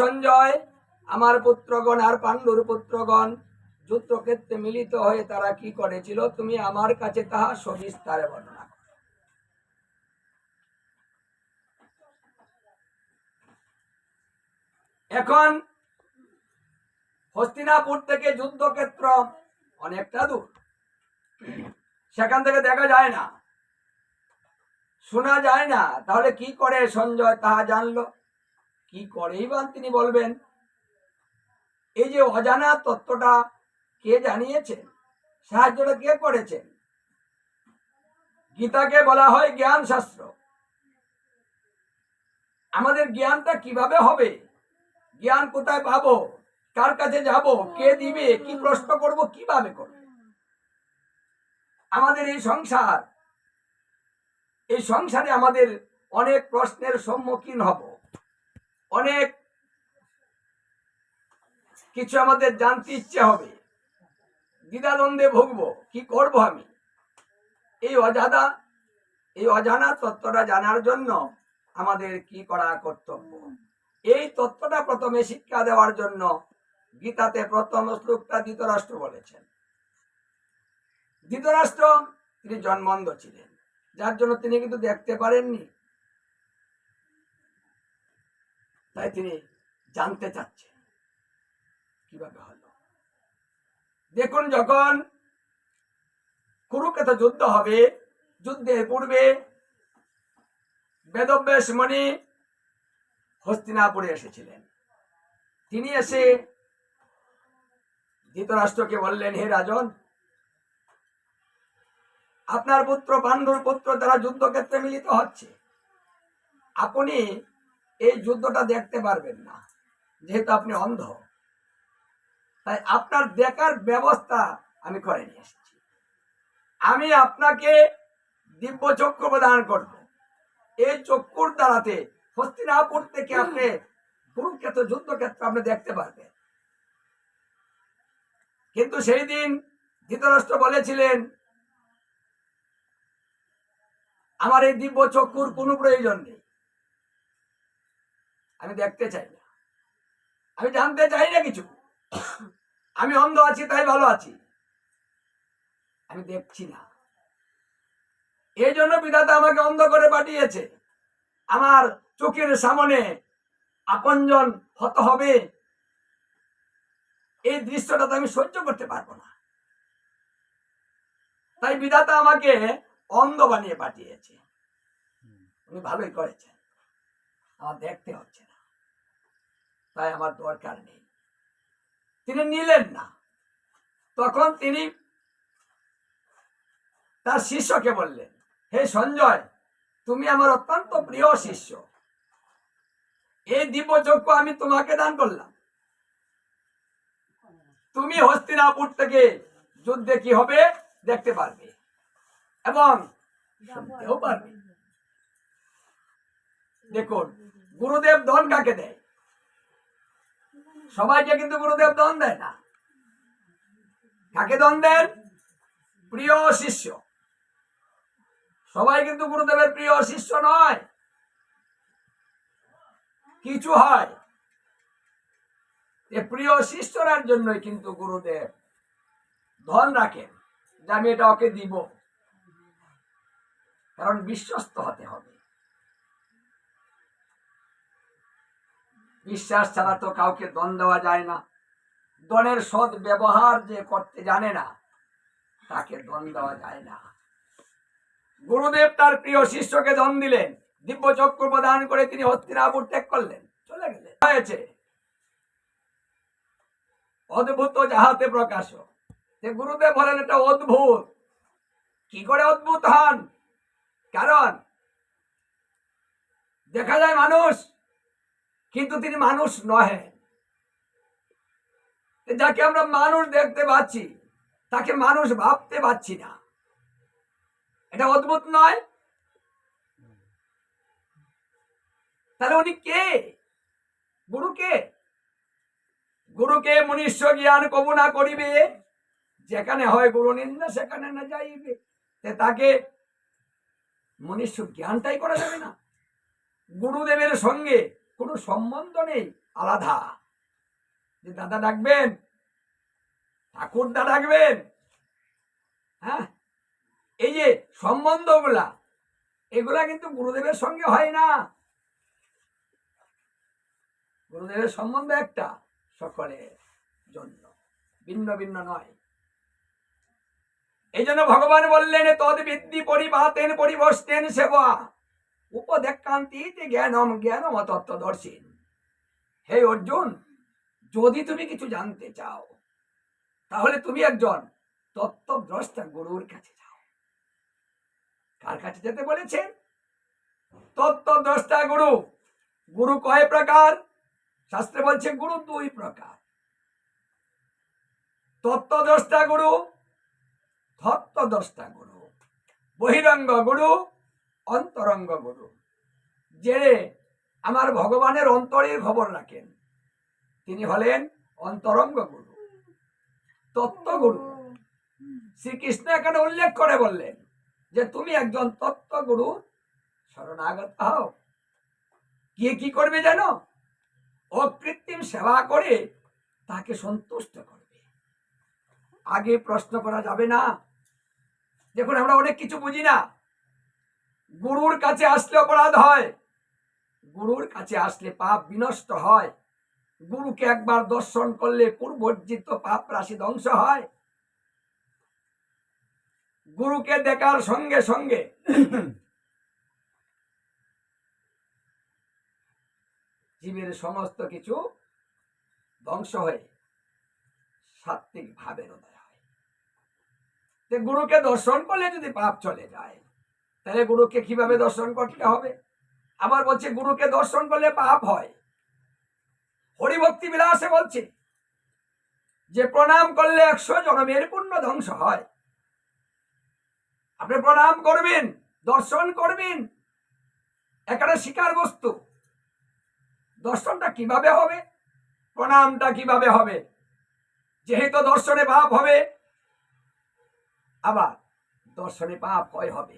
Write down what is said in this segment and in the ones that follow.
সঞ্জয়, আমার পুত্রগণ আর পাণ্ডুর পুত্রগণ, যুদ্ধক্ষেত্রে মিলিত হয়ে তারা কি করেছিল? তুমি আমার কাছে তাহা সবিস্তারে বর্ণনা এখন হস্তিনাপুর থেকে যুদ্ধক্ষেত্র অনেকটা দূর। সেখান থেকে দেখা যায় না। শোনা যায় না। তাহলে কি করে সঞ্জয় তাহা জানলো? কি করেই বা তিনি বলবেন? এই যে অজানা তত্ত্বটা কে জানিয়েছেন? সাহায্যটা কে করেছেন? গীতাকে বলা হয় জ্ঞান শাস্ত্র আমাদের জ্ঞানটা কীভাবে হবে? জ্ঞান কোথায় পাবো? কার কাছে যাব? কে দিবে? কি প্রশ্ন করব? কীভাবে করব? আমাদের এই সংসার, এই সংসারে আমাদের অনেক প্রশ্নের সম্মুখীন হব। অনেক কিছু আমাদের জানতে ইচ্ছে হবে। দ্বিধাদ্বন্দ্বে ভুগবো, কি করব আমি? এই অজাদা এই অজানা তত্ত্বটা জানার জন্য আমাদের কি করা কর্তব্য? এই তত্ত্বটা প্রথমে শিক্ষা দেওয়ার জন্য গীতাতে প্রথম শ্লোকটা ধৃতরাষ্ট্র বলেছেন। ধৃতরাষ্ট্র তিনি জন্মন্ধ ছিলেন, যার জন্য তিনি কিন্তু দেখতে পারেননি। তাই তিনি জানতে চাচ্ছেন। কীভাবে হলো? দেখুন, যখন কুরুক্ষেত্র যুদ্ধ হবে, যুদ্ধের পূর্বে বেদব্যাস মণি হস্তিনাপুরে এসেছিলেন। তিনি এসে ধৃতরাষ্ট্রকে বললেন, হে রাজন, আপনার পুত্র পাণ্ডুর পুত্র তারা যুদ্ধক্ষেত্রে মিলিত হচ্ছে। আপনি এই যুদ্ধটা দেখতে পারবেন না, যেহেতু আপনি অন্ধ। তাই আপনার দেখার ব্যবস্থা আমি করে নিয়ে এসেছি। আমি আপনাকে দিব্য চক্ষু প্রদান করব। এই চক্ষুর দ্বারাতে হস্তিনাপুর থেকে আপনি কুরুক্ষেত্র যুদ্ধক্ষেত্র আপনি দেখতে পারবেন। কিন্তু সেই দিন ধৃতরাষ্ট্র বলেছিলেন, আমার এই দিব্য চক্ষুর কোনো প্রয়োজন নেই। আমি দেখতে চাই না। আমি জানতে চাই না কিছু। আমি অন্ধ আছি, তাই ভালো আছি। আমি দেখছি না। এই জন্য বিধাতা আমাকে অন্ধ করে পাঠিয়েছে। আমার চোখের সামনে আপনজন হত হবে। এই দৃশ্যটা তো আমি সহ্য করতে পারব না। তাই বিধাতা আমাকে অন্ধ বানিয়ে পাঠিয়েছে। উনি ভালোই করেছেন। আমার দেখতে হচ্ছে না। তাই আমার দরকার নেই। তিনি নিলেন না। তখন তিনি তার শিষ্যকে বললেন, হে সঞ্জয়, তুমি আমার অত্যন্ত প্রিয় শিষ্য। এই দিব্যযজ্ঞ আমি তোমাকে দান করলাম। তুমি হস্তিনাপুর থেকে যুদ্ধে কি হবে দেখতে পারবে এবং দেখুন, গুরুদেব ধন কাকে দেয়? সবাইকে কিন্তু গুরুদেব দন দেয় না। কাকে দন দেন? প্রিয় শিষ্য। সবাই কিন্তু গুরুদেবের প্রিয় শিষ্য নয়। কিছু হয়। প্রিয় শিষ্যরার জন্যই কিন্তু গুরুদেব ধন রাখেন। যে আমি এটা ওকে দিব। কারণ বিশ্বস্ত হতে হবে। বিশ্বাস ছাড়া তো কাউকে দন দেওয়া যায় না। দনের সৎ ব্যবহার যে করতে জানে না, তাকে দন দেওয়া যায় না। গুরুদেব তার প্রিয় শিষ্যকে দন দিলেন, দিব্য চক্র প্রদান করে তিনি হস্তিনাপুর ত্যাগ করলেন, চলে গেলেন। হয়েছে। অদ্ভুত যাহাতে প্রকাশ যে গুরুদেব বলেন এটা অদ্ভুত। কি করে অদ্ভুত হন? কারণ দেখা যায় মানুষ কিন্তু তিনি মানুষ নহে। যাকে আমরা মানুষ দেখতে পাচ্ছি, তাকে মানুষ ভাবতে পাচ্ছি না। এটা অদ্ভুত নয়? তাহলে উনি কে? গুরু কে? গুরুকে মনুষ্য জ্ঞান কবু না করিবে, যেখানে হয় গুরু নিন্দা, সেখানে না যাইবে। তাকে মনুষ্য জ্ঞানটাই করা যাবে না। গুরুদেবের সঙ্গে কোনো সম্বন্ধ নেই, আলাদা। যে দাদা ডাকবেন, ঠাকুরদা ডাকবেন হ্যাঁ? এই যে সম্বন্ধগুলা, এগুলা কিন্তু গুরুদেবের সঙ্গে হয় না। গুরুদেবের সম্বন্ধ একটা, সকলের জন্য, ভিন্ন ভিন্ন নয়। এই জন্য ভগবান বললেন, তদ বিদ্যি পরিপাতেন পরিবর্তেন সেবা। উপদেক্ষান্তিতে জ্ঞানম জ্ঞানম তত্ত্বদর্শীন। হে অর্জুন, যদি তুমি কিছু জানতে চাও, তাহলে তুমি একজন তত্ত্বদ্রষ্টা গুরুর কাছে যাও। কার কাছে যেতে বলেছে তত্ত্বদ্রষ্টা গুরু। গুরু কয় প্রকার? শাস্ত্রে বলছে গুরু দুই প্রকার। তত্ত্বদ্রষ্টা গুরু তত্ত্বদ্রষ্টা গুরু, বহিরঙ্গ গুরু অন্তরঙ্গ গুরু যে আমার ভগবানের অন্তরের খবর রাখেন। তিনি হলেন অন্তরঙ্গ গুরু তত্ত্বগুরু। শ্রীকৃষ্ণ এখানে উল্লেখ করে বললেন যে, তুমি একজন তত্ত্বগুরু, শরণাগত হও। গিয়ে কি করবে জানো? অকৃত্রিম সেবা করে তাকে সন্তুষ্ট করবে। আগে প্রশ্ন করা যাবে না। দেখুন, আমরা অনেক কিছু বুঝি না। গুরুর কাছে আসলে অপরাধ হয়। গুরুর কাছে আসলে পাপ বিনষ্ট হয়। গুরুকে একবার দর্শন করলে পূর্বর্জিত পাপ রাশি ধ্বংস হয়। গুরুকে দেখার সঙ্গে সঙ্গে জীবের সমস্ত কিছু ধ্বংস হয়ে সাত্বিক ভাবের উদয় হয়। গুরুকে দর্শন করলে যদি পাপ চলে যায় তাহলে গুরুকে কীভাবে দর্শন করতে হবে? আবার বলছে, গুরুকে দর্শন করলে পাপ হয়। হরিভক্তি বিলাসে বলছে, যে প্রণাম করলে একশো জনমের পুণ্য ধ্বংস হয়। আপনি প্রণাম করবেন, দর্শন করবেন একটা শিকার বস্তু। দর্শনটা কীভাবে হবে? প্রণামটা কীভাবে হবে? যেহেতু দর্শনে পাপ হবে, আবার দর্শনে পাপ হয় হবে?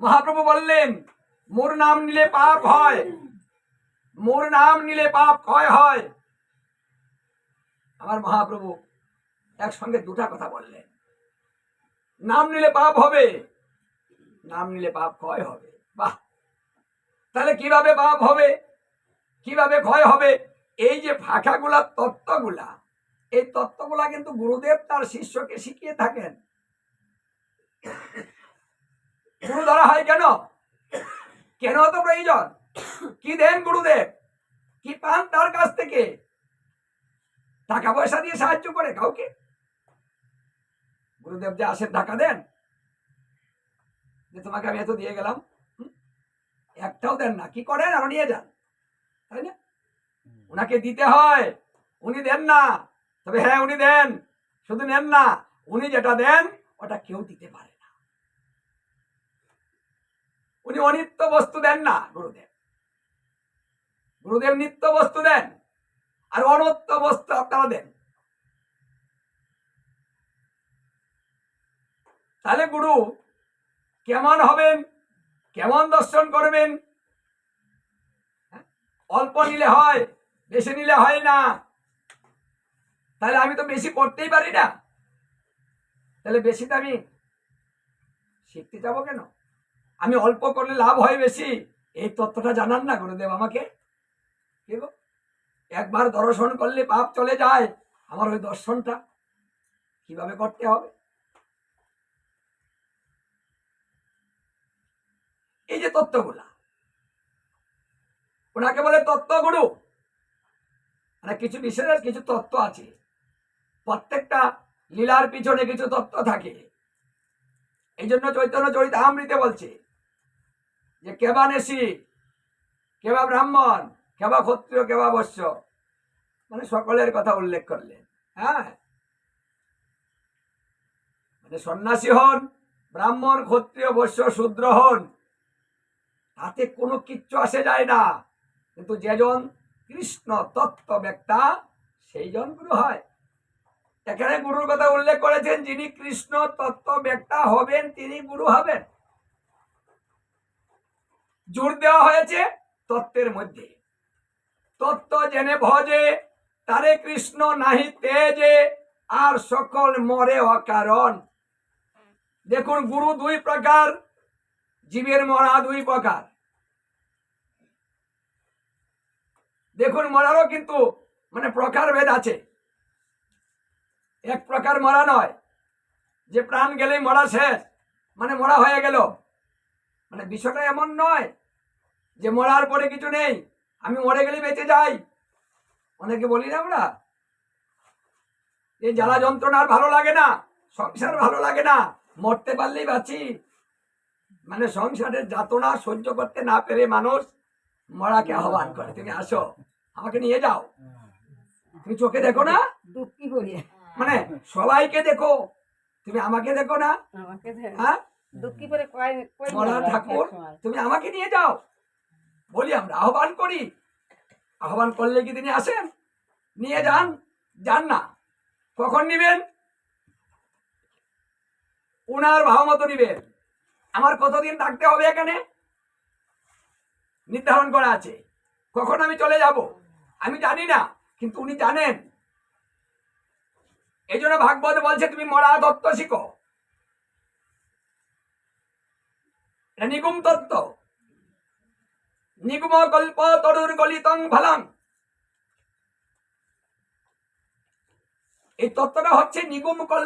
মহাপ্রভু বললেন, মোর নাম নিলে পাপ হয়। মোর নাম নিলে পাপ ক্ষয় হয়। আমার মহাপ্রভু একসঙ্গে দুটা কথা বললেন। নাম নিলে পাপ হবে, নাম নিলে পাপ ক্ষয় হবে। বাহ! তাহলে কীভাবে পাপ হবে? কীভাবে ক্ষয় হবে? এই যে ভাষাগুলা তত্ত্বগুলা, এই তত্ত্বগুলা কিন্তু গুরুদেব তার শিষ্যকে শিখিয়ে থাকেন। গুরু ধরা হয় কেন? কেন তো প্রয়োজন? কি দেন গুরুদেব? কি পান তার কাছ থেকে? টাকা পয়সা দিয়ে সাহায্য করে কাউকে? গুরুদেব যে আসেন, টাকা দেন? যে তোমাকে আমি এত দিয়ে গেলাম? একটাও দেন না। কি করেন? আরও নিয়ে যান। তাই না? ওনাকে দিতে হয়। উনি দেন না। তবে হ্যাঁ উনি দেন। শুধু নেন না। উনি যেটা দেন, ওটা কেউ দিতে পারে উনি অনিত্য বস্তু দেন না, গুরুদেব। গুরুদেব নিত্য বস্তু দেন, আর অনত্য বস্তু আপনারা দেন। তাহলে গুরু, কেমন হবেন? কেমন দর্শন করবেন? হ্যাঁ? অল্প নিলে হয়, বেশি নিলে হয় না। তাহলে আমি তো বেশি করতেই পারি না। তাহলে বেশিটা আমি শিখতে যাব কেন? আমি অল্প করলে লাভ হয় বেশি? এই তত্ত্বটা জানান না গুরুদেব আমাকে। একবার দর্শন করলে পাপ চলে যায়, আমার ওই দর্শনটা কীভাবে করতে হবে? এই যে তত্ত্বগুলা, ওনাকে বলে তত্ত্বগুরু। মানে কিছু বিশেষ কিছু তত্ত্ব আছে। প্রত্যেকটা লীলার পিছনে কিছু তত্ত্ব থাকে। এই জন্য চৈতন্য চরিত আমৃতে বলছে যে কেবা নেশি? কেবা ব্রাহ্মণ? কেবা ক্ষত্রিয় কেবা বৈশ্য? মানে সকলের কথা উল্লেখ করলেন। হ্যাঁ? মানে সন্ন্যাসী হন, ব্রাহ্মণ, ক্ষত্রিয়, বৈশ্য, শূদ্র হন, তাতে কোনো কিচ্ছু আসে যায় না। কিন্তু যেজন কৃষ্ণ তত্ত্ব ব্যক্তা, সেই জন গুরু হয়। এখানে গুরুর কথা উল্লেখ করেছেন, যিনি কৃষ্ণ তত্ত্ব ব্যক্তা হবেন, তিনি গুরু হবেন। জোর দেওয়া হয়েছে তত্ত্বের মধ্যে। তত্ত্ব জেনে ভজে, তারে কৃষ্ণ নাহি তেজে, আর সকল মরে অকারণ। দেখুন, গুরু দুই প্রকার, জীবের মরা দুই প্রকার। দেখুন, মরারও কিন্তু মানে প্রকার ভেদ আছে। এক প্রকার মরা নয়। যে প্রাণ গেলেই মরা শেষ মানে মরা হয়ে গেল। মানে বিষয়টা এমন নয় যে মরার পরে কিছু নেই আমি মরে গেলে বেঁচে যাই। অনেকে বলি না আমরা? এই জ্বালা যন্ত্রণা আর ভালো লাগে না সংসার ভালো লাগে না মরতে পারলেই বাঁচি। মানে সংসারের যাতনা সহ্য করতে না পেরে মানুষ মরাকে আহ্বান করে। তুমি আসো আমাকে নিয়ে যাও। তুমি চোখে দেখো না? মানে সবাইকে দেখো তুমি আমাকে দেখো না? হ্যাঁ? মরা ঠাকুর তুমি আমাকে নিয়ে যাও। বলি, আমরা আহ্বান করি। আহ্বান করলে কি তিনি আসেন? নিয়ে যান যান না। কখন নিবেন? উনার ভাব মতো নিবেন। আমার কতদিন থাকতে হবে এখানে? নির্ধারণ করা আছে। কখন আমি চলে যাব? আমি জানি না, কিন্তু উনি জানেন। এই জন্য ভাগবত বলছে, তুমি মরা দত্ত শিখো। নিগুম তত্ত্ব। নিগুম কল্প তরুর গলিতং ভালাম এই তত্ত্বটা হচ্ছে নিগুম কল্প